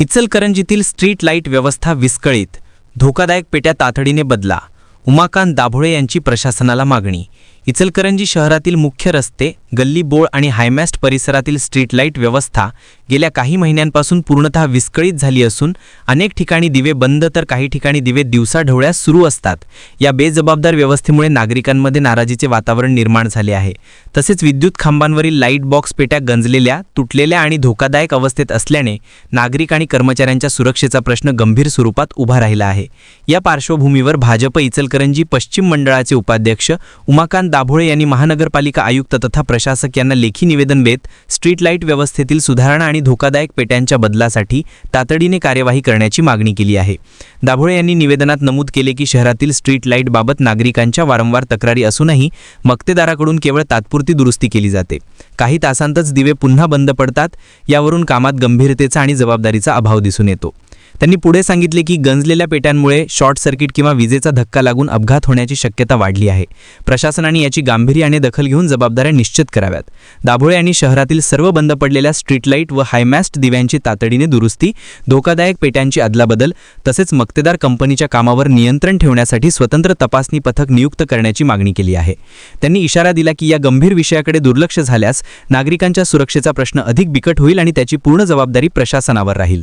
इचलकरंजीतील street light व्यवस्था विस्कळीत. धोकादायक पेट्या तातडीने बदला. उमाकांत दाभोळे यांची प्रशासनाला मागणी. इचलकरंजी शहरातील मुख्य रस्ते गल्ली बोळ आणि हायमॅस्ट परिसरातील स्ट्रीट लाइट व्यवस्था गेल्या काही महिन्यांपासून पूर्णतः विस्कळीत झाली असून अनेक ठिकाणी दिवे बंद तर काही ठिकाणी दिवे दिवसाढवळ्यास सुरू असतात. या बेजबाबदार व्यवस्थेमुळे नागरिकांमध्ये नाराजीचे वातावरण निर्माण झाले आहे. तसेच विद्युत खांबांवरील लाइट बॉक्स पेट्या गंजलेल्या तुटलेल्या आणि धोकादायक अवस्थेत असल्याने नागरिक आणि कर्मचाऱ्यांच्या सुरक्षेचा प्रश्न गंभीर स्वरूपात उभा राहिला आहे. या पार्श्वभूमीवर भाजप इचलकरंजी पश्चिम मंडळाचे उपाध्यक्ष उमाकांत दाभोळे यांनी महानगरपालिका आयुक्त तथा प्रशासक यांना लेखी निवेदन देत स्ट्रीट लाइट व्यवस्थेतील सुधारणा आणि धोकादायक पेट्यांच्या बदलासाठी तातडीने कार्यवाही करण्याची मागणी केली आहे. दाभोळे यांनी निवेदनात नमूद केले की शहरातील स्ट्रीट लाईटबाबत नागरिकांच्या वारंवार तक्रारी असूनही मक्तेदाराकडून केवळ तात्पुरती दुरुस्ती केली जाते. काही तासांतच दिवे पुन्हा बंद पडतात यावरून कामात गंभीरतेचा आणि जबाबदारीचा अभाव दिसून येतो. त्यांनी पुढे सांगितले की गंजलेल्या पेट्यांमुळे शॉर्ट सर्किट किंवा विजेचा धक्का लागून अपघात होण्याची शक्यता वाढली आहे. प्रशासनाने याची गांभीर्याने दखल घेऊन जबाबदाऱ्या निश्चित कराव्यात. दाभोळे यांनी शहरातील सर्व बंद पडलेल्या स्ट्रीट लाइट व हायमॅस्ट दिव्यांची तातडीने दुरुस्ती धोकादायक पेट्यांची अदलाबदल तसेच मक्तेदार कंपनीच्या कामावर नियंत्रण ठेवण्यासाठी स्वतंत्र तपासणी पथक नियुक्त करण्याची मागणी केली आहे. त्यांनी इशारा दिला की या गंभीर विषयाकडे दुर्लक्ष झाल्यास नागरिकांच्या सुरक्षेचा प्रश्न अधिक बिकट होईल आणि त्याची पूर्ण जबाबदारी प्रशासनावर राहील.